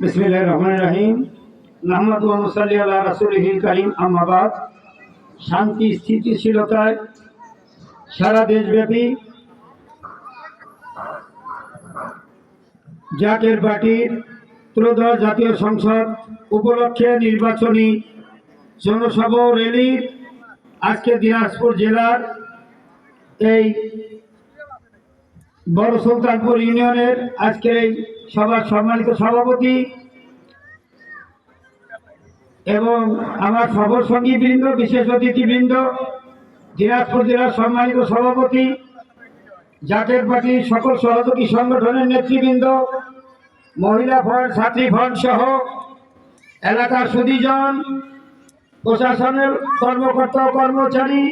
বিসমিল্লাহির রহমানির রহিম। নাহমাদু ওয়া নুসাল্লি আলা রাসূলিহিল কারীম, আম্মা বাদ। শান্তি, স্থিতিশীলতায় সারা দেশব্যাপী জাকের পার্টির ত্রয়োদশ জাতীয় সংসদ উপলক্ষে নির্বাচনী জনসভা র্যালির আজকে দিনাজপুর জেলার এই বড় সুলতানপুর ইউনিয়নের আজকের এই সভার সম্মানিত সভাপতি এবং আমার সফর সঙ্গী বৃন্দ বিশেষ অতিথিবৃন্দ, দিনাজপুর জেলার সম্মানিত সভাপতি জাতীয় পার্টির সকল সহযোগী সংগঠনের নেতৃবৃন্দ, মহিলা ফ্রন্ট ছাত্রী ফ্রন্ট সহ এলাকার সুদীজন, প্রশাসনের কর্মকর্তা কর্মচারী,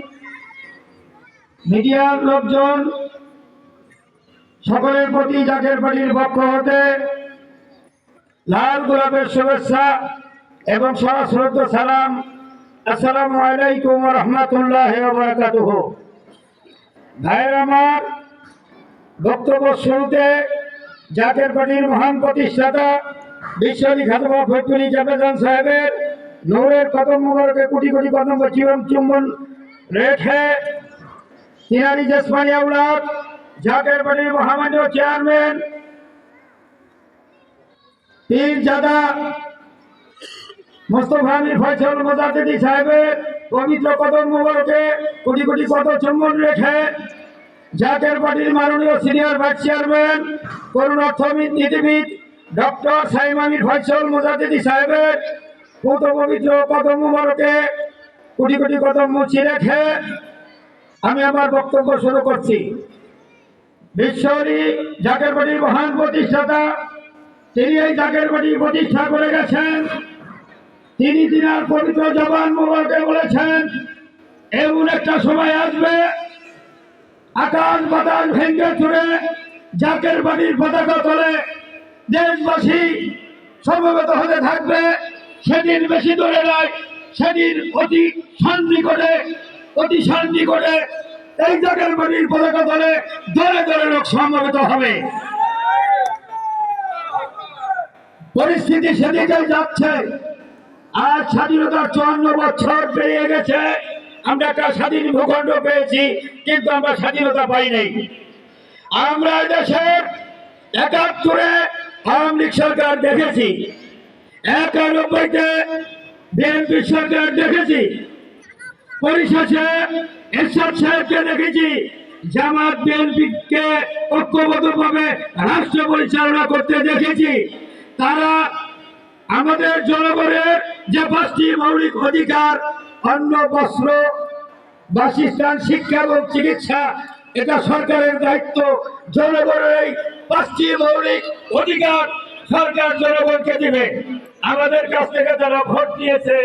মিডিয়ার লোকজন সকলের প্রতি জাতীয় পার্টির পক্ষ হতে লাল গোলাপের শুভেচ্ছা এবং সশ্রদ্ধ সালাম। আসসালামু আলাইকুম রহমতুল্লাহ ভাইয়ের আমার বক্তব্য শুরুতে জাতীয় পার্টির মহান প্রতিষ্ঠাতা বিশ্বলী খাতমা ফৈকুলি জাবেদান সাহেবের নৌরের কদম মুবারকে কোটি কোটি কদম জীবন চুম্বন রেখে তিনারি জসমানি আউলাদ জাতীয় পার্টির মহামান্য চেয়ারম্যান, পীর জাদা মোস্তফা আমির ফয়সল মোজাদ্দেদি সাহেবের পবিত্র কদম মুবারকে কোটি কোটি কত চুম্বন রেখে জাতীয় পার্টির মাননীয় সিনিয়র ভাইস চেয়ারম্যান করুণ অর্থবিদ নীতিবিদ ডক্টর সাইম আমির ফয়সল মোজাদ্দেদি সাহেবের কত পবিত্র কদম মুবারকে কোটি কোটি কদম মুছি রেখে আমি আমার বক্তব্য শুরু করছি। বিশ্বরী জাকের বাড়ির মহান প্রতিষ্ঠাতা। তিনি এই জাকের বাড়ি প্রতিষ্ঠা করে গেছেন। তিনি তিনার পবিত্র জবান মোবারকে বলেছেন এমন একটা সময় আসবে, আকাশ বাতাস ভেঙ্গে চুড়ে জাকের বাড়ির পতাকা তোলে দেশবাসী সমবেত হতে থাকবে। সেদিন বেশি দূরে নয়, সেদিন অতি শান্তি করে অতি শান্তি করে এই জাকের বাড়ির পতাকা তোলে দলে দলে লোক সমবেত হবে। পরিস্থিতি সেদিকে যাচ্ছে। আজ স্বাধীনতার চুয়ান্ন বছর পেরিয়ে গেছে। আমরা একটা স্বাধীন ভূখণ্ড পেয়েছি, কিন্তু আমরা স্বাধীনতা পাই নাই। আমরা দেশের একাত্তরে আওয়ামী লীগ সরকার দেখেছি। একানব্বইতে বিএনপি সরকার দেখেছি। পরিশেষে এরশাদ সাহেবকে দেখেছি জামাত বিএনপিকে ঐক্যবদ্ধভাবে রাষ্ট্র পরিচালনা করতে দেখেছি। তারা আমাদের জনগণের যে পাঁচটি মৌলিক অধিকার, অন্ন, বস্ত্র, বাসস্থান, শিক্ষা এবং চিকিৎসা, এটা সরকারের দায়িত্ব। জনগণের এই পাঁচটি মৌলিক অধিকার সরকার জনগণকে দিবে। আমাদের কাছ থেকে তারা ভোট দিয়েছে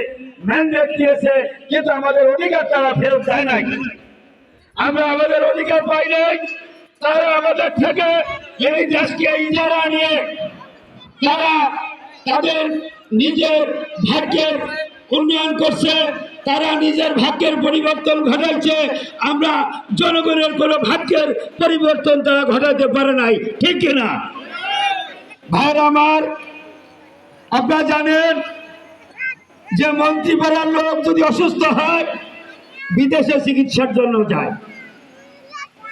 ম্যান্ডেট দিয়েছে, কিন্তু আমাদের অধিকার তারা ফেরত দেয় নাই। আমরা আমাদের অধিকার পাই নাই, তারা আমাদের থেকে এই দেশকে ইজারা নিয়ে তারা তাদের নিজের ভাগ্যের উন্নয়ন করছে, তারা নিজের ভাগ্যের পরিবর্তন ঘটাচ্ছে, আমরা জনগণের কোনো ভাগ্যের পরিবর্তন তারা ঘটাতে পারে নাই, ঠিক কিনা? ভাইর আমার, আপনারা জানেন যে মন্ত্রীপাড়ার লোক যদি অসুস্থ হয়, বিদেশে চিকিৎসার জন্য যায়।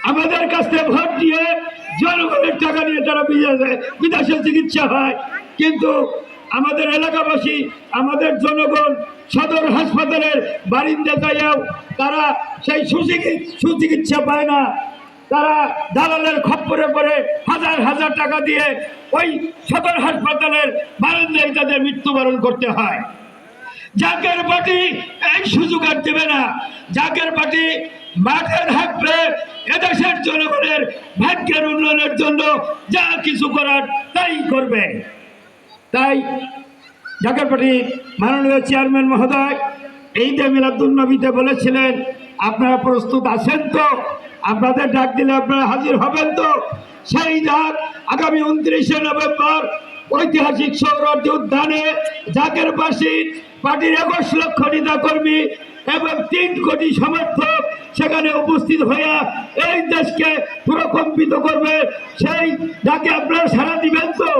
আমাদের কাছ ভোট দিয়ে জনগণের টাকা নিয়ে তারা বিদেশে বিদেশে চিকিৎসা হয়, কিন্তু আমাদের এলাকাবাসী, আমাদের জনগণ সদর হাসপাতালের বারিন্দা যাইয়াও তারা সেই সুচিকি- সুচিকিৎসা পায় না। তারা দালালের খপ্পরে পড়ে হাজার হাজার টাকা দিয়ে ওই সদর হাসপাতালের বারান্দায় তাদের মৃত্যুবরণ করতে হয়। জাকের পার্টি এই সুযোগ আর দেবে না। জাকের পার্টি মাঠে থাকবে এদেশের জনগণের ভাগ্যের উন্নয়নের জন্য যা কিছু করার তাই করবে। তাই জাকের পার্টি মাননীয় চেয়ারম্যান মহোদয় এই যে মিলাদুন্নবীতে বলেছিলেন, আপনারা প্রস্তুত আছেন তো? আপনাদের ডাক দিলে আপনারা হাজির হবেন তো? সেই ডাক আগামী উনত্রিশে নভেম্বর ঐতিহাসিক সৌরভ উদ্যানে জাকের পাশে পার্টির একুশ লক্ষ নেতা কর্মী এবং তিন কোটি সমর্থক সেখানে উপস্থিত হইয়া এই দেশকে পুরকম্পিত করবে। সেই ডাকে আপনারা সারা দিবেন তো?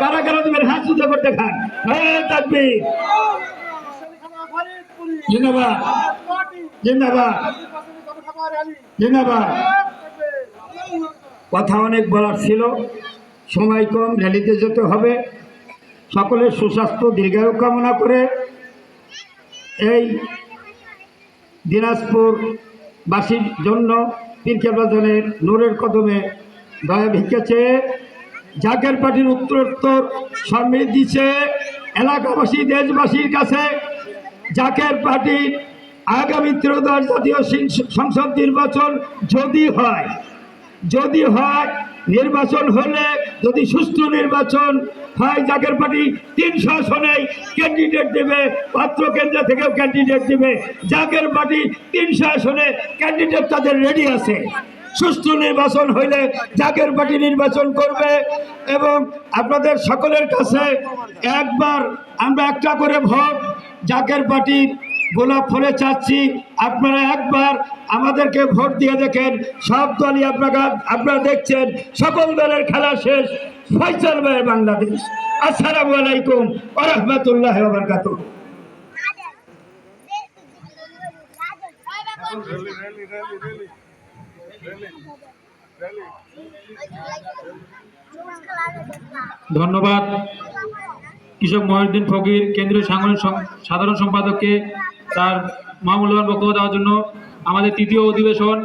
কারা কারা দিবেন? হাত জুতো করতে খান। হ্যাঁ থাকবি জিন্দাবাদ। কথা অনেক বলার ছিল। সময় কম, র্যালিতে যেতে হবে। সকলের সুস্বাস্থ্য, দীর্ঘায়ু কামনা করে এই দিনাজপুর বাসীর জন্য পীরকের বাজারের নূরের কদমে দয়া চেয়ে জাকের পার্টির উত্তরোত্তর সমৃদ্ধি এলাকাবাসী, দেশবাসীর কাছে। জাকের পার্টির আগামী ত্রয়োদশ জাতীয় সংসদ নির্বাচন যদি হয় যদি হয় নির্বাচন হলে, যদি সুষ্ঠু নির্বাচন হয় জাকের পার্টি তিনশো আসনে ক্যান্ডিডেট দেবে, পাত্র কেন্দ্র থেকেও ক্যান্ডিডেট দেবে। জাকের পার্টি তিনশো আসনে ক্যান্ডিডেট তাদের রেডি আছে। সুষ্ঠু নির্বাচন হইলে জাকের পার্টি নির্বাচন করবে এবং আপনাদের সকলের কাছে একবার আমরা একটা করে ভোট জাকের পার্টির গোলাপ ফুলে চাচ্ছি। আপনারা একবার আমাদেরকে ভোট দিয়ে দেখেন। সব দলই আপনারা আপনারা দেখছেন। সকল দলের খেলা শেষ। ফয়সাল ভাই বাংলাদেশ। আসসালামু আলাইকুম আরহামতুল্লাহ বারকাত ধন্যবাদ। কৃষক মহিউদ্দিন ফকির, কেন্দ্রীয় সাধারণ সম্পাদককে তার মহামূল্যবান বক্তব্য দেওয়ার জন্য আমাদের তৃতীয় অধিবেশন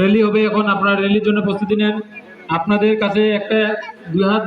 র্যালি হবে। এখন আপনারা র্যালির জন্য প্রস্তুতি নেন। আপনাদের কাছে একটা দুই হাত